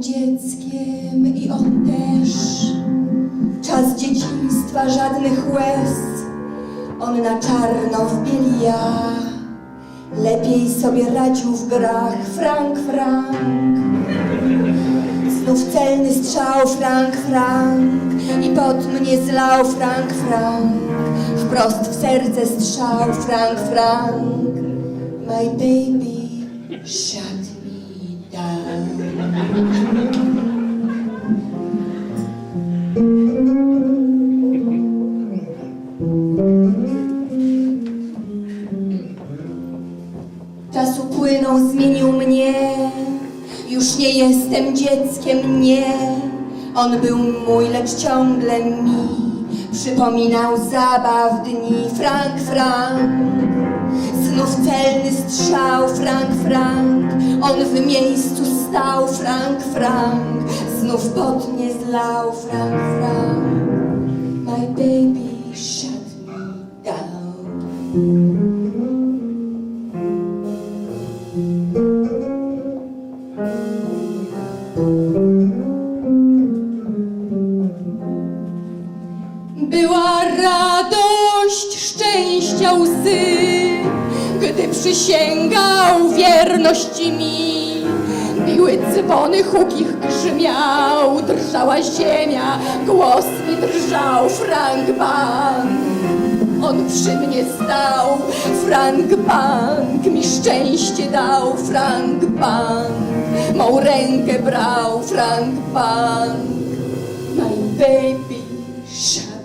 Dzieckiem i on też. Czas dzieciństwa żadnych łez. On na czarno w ja. Lepiej sobie radził w grach Frank, Frank. Znów celny strzał Frank, Frank. I pot mnie zlał Frank, Frank. Wprost w serce strzał Frank, Frank. My baby shut. Czas upłynął, zmienił mnie. Już nie jestem dzieckiem, nie. On był mój, lecz ciągle mi przypominał zabaw dni. Frank, Frank, znów celny strzał. Frank, Frank, on w miejscu. Frank, Frank, znów pod mnie zlał. Frank, Frank, my baby shut me down. Była radość, szczęścia łzy, gdy przysięgał wierności mi. Biły dzwony, huk ich grzmiał, drżała ziemia, głos mi drżał, Frank Bank. On przy mnie stał, Frank Bank mi szczęście dał, Frank Bank. Mą rękę brał, Frank Bank. My baby shut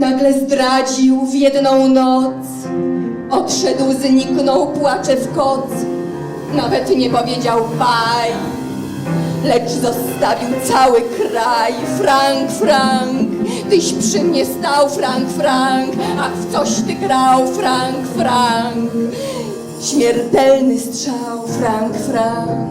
Nagle zdradził w jedną noc, odszedł, zniknął, płacze w koc. Nawet nie powiedział baj, lecz zostawił cały kraj. Frank, Frank, tyś przy mnie stał, Frank, Frank, a w coś ty grał, Frank, Frank. Śmiertelny strzał, Frank, Frank.